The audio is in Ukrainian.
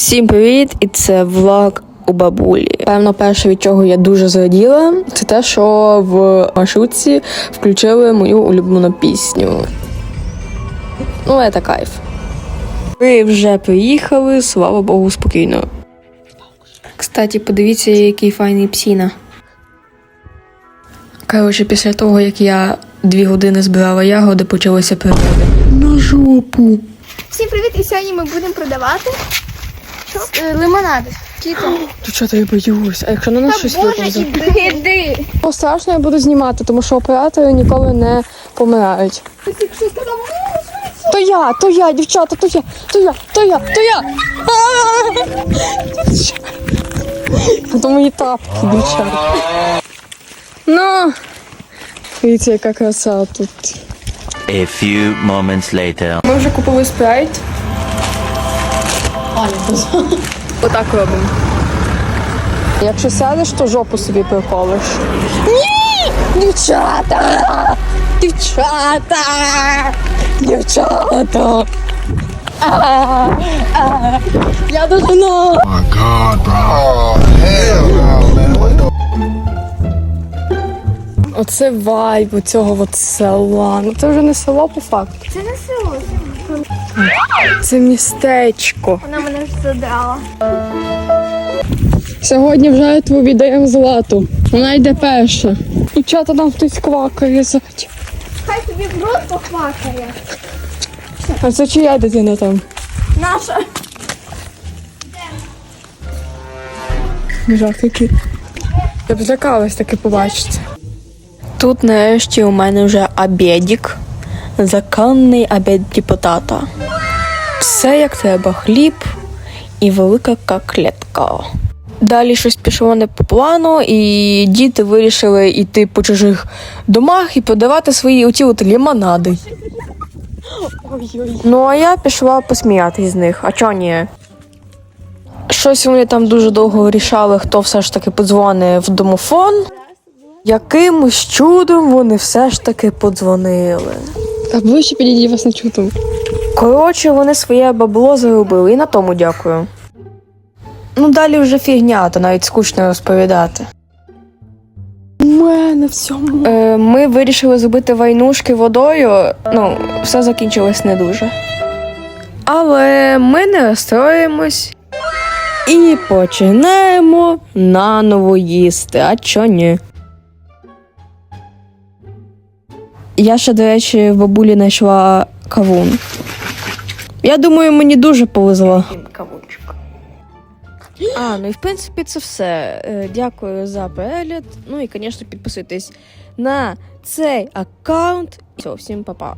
Всім привіт! І це влог у бабулі. Певно, перше, від чого я дуже зраділа, це те, що в маршрутці включили мою улюблену пісню. Ну, це кайф. Ми вже приїхали, слава Богу, спокійно. Кстати, подивіться, який файний псіна. Коротше, після того, як я дві години збирала ягоди, почалися пригоди. На жопу. Всім привіт! І сьогодні ми будемо продавати що? Е, лимонади. Тіто. Дівчата, я боюсь. А якщо на нас щось іди. Іди. Страшно я буду знімати, тому що оператори ніколи не помирають. То я, то я, дівчата, то я, то я, то я, то я. А! То мої тапки, дівчата. Ну, дивіться, яка краса тут. A few moments later. Ми вже купили спрайт. Отак робимо. Якщо сядеш, то жопу собі приколиш. Ні! Дівчата! Дівчата! Дівчата! Я the Оце вайб у цього от села. Ну це вже не село по факту. Це не село. Це містечко. Вона мене вже задрала. Сьогодні в жертву віддаємо злату. Вона йде перша. Дівчата нам хтось квакає ззаді. Хай тобі в рот похвакає. А це чия дитина там? Наша. Жах який. Я б злякалась таки побачити. Тут нарешті у мене вже обідік. Законний обід депутата. Все як треба: хліб і велика коклетка. Далі щось пішло не по плану, і діти вирішили йти по чужих домах і продавати свої оті от лімонади. Ну а я пішла посміятись з них. А чого ні? Щось вони там дуже довго вирішали, хто все ж таки подзвонив в домофон. Якимось чудом вони все ж таки подзвонили. А ближче підійдіть вас не чути. Коротше, вони своє бабло заробили, і на тому дякую. Ну, далі вже фігня, то навіть скучно розповідати. У мене в цьому. Е, ми вирішили зробити войнушки водою. Ну, все закінчилось не дуже. Але ми не розстроїмось і починаємо наново їсти. А чо ні? Я ще, до речі, в бабулі знайшла кавун. Я думаю, мені дуже повезло. А, ну і в принципі це все. Е, Дякую за перегляд. Ну і, звісно, підписуйтесь на цей аккаунт. Все, всім па-па.